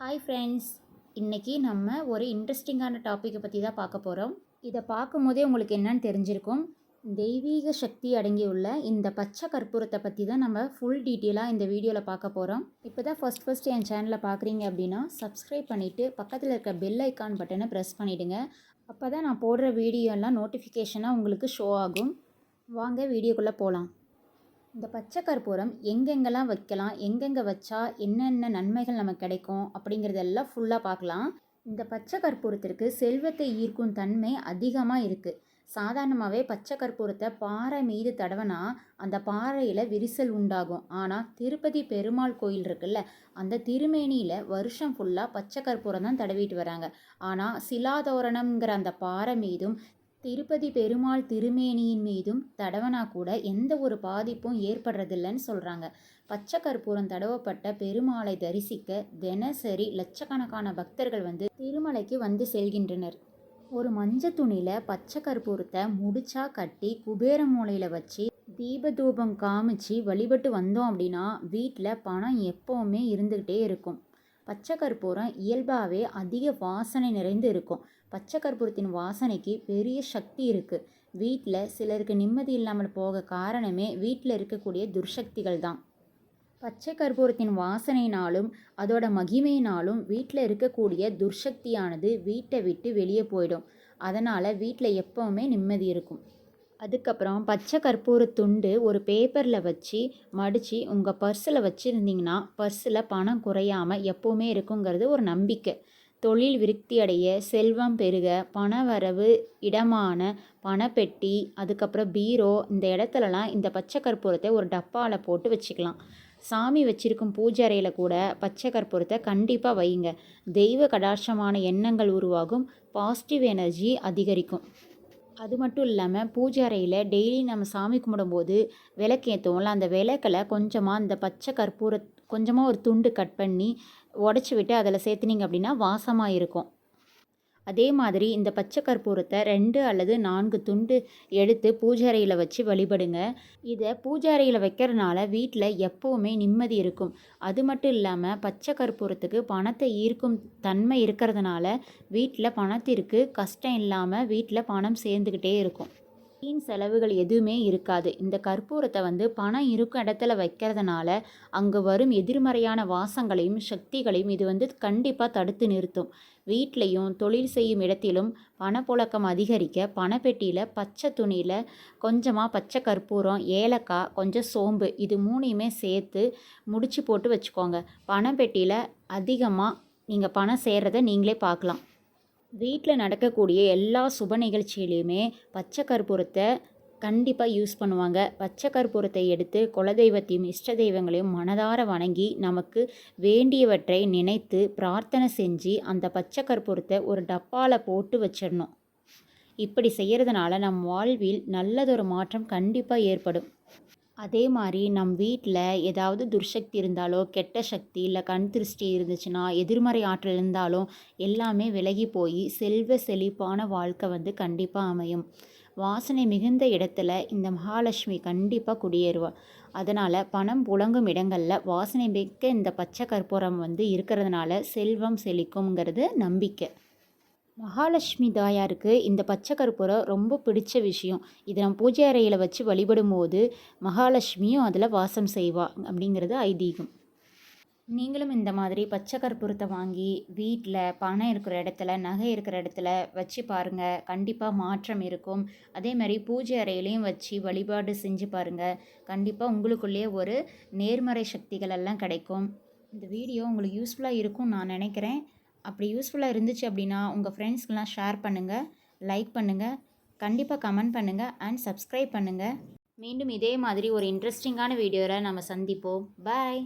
Hi friends இன்றைக்கி நம்ம ஒரு இன்ட்ரெஸ்டிங்கான டாப்பிக்கை பற்றி தான் பார்க்க போகிறோம் இதை பார்க்கும்போதே உங்களுக்கு என்னன்னு தெரிஞ்சிருக்கும். தெய்வீக சக்தி அடங்கியுள்ள இந்த பச்சை கற்பூரத்தை பற்றி தான் நம்ம ஃபுல் டீட்டெயிலாக இந்த வீடியோவில் பார்க்க போகிறோம் இப்போ தான் ஃபஸ்ட் ஃபஸ்ட் என் சேனலை பார்க்குறீங்க அப்படின்னா சப்ஸ்கிரைப் பண்ணிவிட்டு பக்கத்தில் இருக்க பெல் ஐக்கான் பட்டனை ப்ரெஸ் பண்ணிவிடுங்க அப்போ தான் நான் போடுற வீடியோ எல்லாம் நோட்டிஃபிகேஷனாக உங்களுக்கு ஷோ ஆகும். வாங்க வீடியோக்குள்ளே போகலாம் இந்த பச்சை கற்பூரம் எங்கெங்கெல்லாம் வைக்கலாம் எங்கெங்கே வச்சா என்னென்ன நன்மைகள் நமக்கு கிடைக்கும் அப்படிங்கிறதெல்லாம் ஃபுல்லாக பார்க்கலாம். இந்த பச்சை கற்பூரத்திற்கு செல்வத்தை ஈர்க்கும் தன்மை அதிகமாக இருக்குது சாதாரணமாகவே பச்சை கற்பூரத்தை பாறை மீது தடவனா அந்த பாறையில் விரிசல் உண்டாகும். ஆனால் திருப்பதி பெருமாள் கோயில் இருக்குல்ல அந்த திருமேனியில் வருஷம் ஃபுல்லாக பச்சை கற்பூரம் தான் தடவிட்டு வராங்க. ஆனால் சிலாதோரணம்ங்கிற அந்த பாறை மீதும் திருப்பதி பெருமாள் திருமேனியின் மீதும் தடவனா கூட எந்த ஒரு பாதிப்பும் ஏற்படுறதில்லைன்னு சொல்கிறாங்க பச்சை கற்பூரம் தடவப்பட்ட பெருமாளை தரிசிக்க தினசரி லட்சக்கணக்கான பக்தர்கள் வந்து திருமலைக்கு வந்து செல்கின்றனர். ஒரு மஞ்சள் துணியில் பச்சை கற்பூரத்தை முடிச்சா கட்டி குபேர மூலையில் வச்சு தீபதூபம் காமிச்சு வழிபட்டு வந்தோம் அப்படின்னா வீட்டில் பணம் எப்போவுமே இருந்துக்கிட்டே இருக்கும். பச்சை கற்பூரம் இயல்பாகவே அதிக வாசனை நிறைந்து இருக்கும். பச்சை கற்பூரத்தின் வாசனைக்கு பெரிய சக்தி இருக்குது வீட்டில் சிலருக்கு நிம்மதி இல்லாமல் போக காரணமே வீட்டில் இருக்கக்கூடிய துர்சக்திகள் தான். பச்சை கற்பூரத்தின் வாசனையினாலும் அதோட மகிமையினாலும் வீட்டில் இருக்கக்கூடிய துர்சக்தியானது வீட்டை விட்டு வெளியே போயிடும். அதனால் வீட்டில் எப்போவுமே நிம்மதி இருக்கும். அதுக்கப்புறம் பச்சை கற்பூர துண்டு ஒரு பேப்பரில் வச்சு மடித்து உங்கள் பர்ஸில் வச்சுருந்தீங்கன்னா பர்ஸில் பணம் குறையாமல் எப்போவுமே இருக்குங்கிறது ஒரு நம்பிக்கை. தொழில் விருத்தி அடைய செல்வம் பெருக பணவரவு இடமான பணப்பெட்டி அதுக்கப்புறம் பீரோ இந்த இடத்துலலாம் இந்த பச்சை கற்பூரத்தை ஒரு டப்பாவில் போட்டு வச்சுக்கலாம். சாமி வச்சிருக்கும் பூஜை கூட பச்சை கற்பூரத்தை கண்டிப்பாக வையுங்க. தெய்வ கடாட்சமான எண்ணங்கள் உருவாகும் பாசிட்டிவ் எனர்ஜி அதிகரிக்கும். அது மட்டும் இல்லாமல் பூஜை அறையில் டெய்லி நம்ம சாமி கும்பிடும்போது விளக்கு ஏற்றுவோம்ல அந்த விளக்கில் கொஞ்சமாக அந்த பச்சை கற்பூர கொஞ்சமாக ஒரு துண்டு கட் பண்ணி உடச்சி விட்டு அதில் சேர்த்துனீங்க அப்படின்னா வாசமாக இருக்கும். அதே மாதிரி இந்த பச்சை கற்பூரத்தை ரெண்டு அல்லது நான்கு துண்டு எடுத்து பூஜை அறையில் வச்சு வழிபடுங்க. இதை பூஜை அறையில் வீட்டில் எப்போவுமே நிம்மதி இருக்கும். அது மட்டும் இல்லாமல் பச்சை கற்பூரத்துக்கு பணத்தை ஈர்க்கும் தன்மை இருக்கிறதுனால வீட்டில் பணத்திற்கு கஷ்டம் இல்லாமல் வீட்டில் பணம் சேர்ந்துக்கிட்டே இருக்கும். வீண் செலவுகள் எதுவுமே இருக்காது. இந்த கற்பூரத்தை வந்து பணம் இருக்கும் இடத்துல வைக்கிறதுனால அங்கே வரும் எதிர்மறையான வாசங்களையும் சக்திகளையும் இது வந்து கண்டிப்பாக தடுத்து நிறுத்தும். வீட்லேயும் தொழில் செய்யும் இடத்திலும் பணப்புழக்கம் அதிகரிக்க பணப்பெட்டியில் பச்சை துணியில் கொஞ்சமாக பச்சை கற்பூரம் ஏலக்காய் கொஞ்சம் சோம்பு இது மூணையுமே சேர்த்து முடிச்சு போட்டு வச்சுக்கோங்க. பணப்பெட்டியில் அதிகமாக நீங்கள் பணம் சேர்றதை நீங்களே பார்க்கலாம். வீட்டில் நடக்கக்கூடிய எல்லா சுப நிகழ்ச்சியிலையுமே பச்சை கற்பூரத்தை கண்டிப்பாக யூஸ் பண்ணுவாங்க. பச்சை கற்பூரத்தை எடுத்து குலதெய்வத்தையும் இஷ்ட தெய்வங்களையும் மனதார வணங்கி நமக்கு வேண்டியவற்றை நினைத்து பிரார்த்தனை செஞ்சு அந்த பச்சை கற்பூரத்தை ஒரு டப்பாவில் போட்டு வச்சிடணும். இப்படி செய்கிறதுனால நம் வாழ்வில் நல்லதொரு மாற்றம் கண்டிப்பாக ஏற்படும். அதே மாதிரி நம் வீட்டில் ஏதாவது துர்சக்தி இருந்தாலோ கெட்ட சக்தி இல்லை கண் திருஷ்டி இருந்துச்சுன்னா எதிர்மறை ஆற்றல் இருந்தாலும் எல்லாமே விலகி போய் செல்வ செழிப்பான வாழ்க்கை வந்து கண்டிப்பாக அமையும். வாசனை மிகுந்த இடத்துல இந்த மகாலட்சுமி கண்டிப்பாக குடியேறுவாள் அதனால் பணம் புழங்கும் இடங்களில் வாசனை மிக்க இந்த பச்சை கற்பூரம் வந்து இருக்கிறதுனால செல்வம் செழிக்குங்கிறது நம்பிக்கை. மகாலட்சுமி தாயாருக்கு இந்த பச்சை கற்பூரம் ரொம்ப பிடிச்ச விஷயம். இதை நம்ம பூஜை அறையில் வச்சு வழிபடும் போது மகாலட்சுமியும் அதில் வாசம் செய்வா அப்படிங்கிறது ஐதீகம். நீங்களும் இந்த மாதிரி பச்சை கற்பூரத்தை வாங்கி வீட்டில் பணம் இருக்கிற இடத்துல நகை இருக்கிற இடத்துல வச்சு பாருங்கள் கண்டிப்பாக மாற்றம் இருக்கும். அதே மாதிரி பூஜை அறையிலையும் வச்சு வழிபாடு செஞ்சு பாருங்கள் கண்டிப்பாக உங்களுக்குள்ளேயே ஒரு நேர்மறை சக்திகள் எல்லாம் கிடைக்கும். இந்த வீடியோ உங்களுக்கு யூஸ்ஃபுல்லாக இருக்கும்னு நான் நினைக்கிறேன். அப்படி யூஸ்ஃபுல்லாக இருந்துச்சு அப்படின்னா உங்கள் ஃப்ரெண்ட்ஸ்க்கெலாம் ஷேர் பண்ணுங்கள் லைக் பண்ணுங்கள் கண்டிப்பாக கமெண்ட் பண்ணுங்கள் அண்ட் சப்ஸ்கிரைப் பண்ணுங்கள் மீண்டும் இதே மாதிரி ஒரு இன்ட்ரெஸ்டிங்கான வீடியோவில் நம்ம சந்திப்போம். பாய்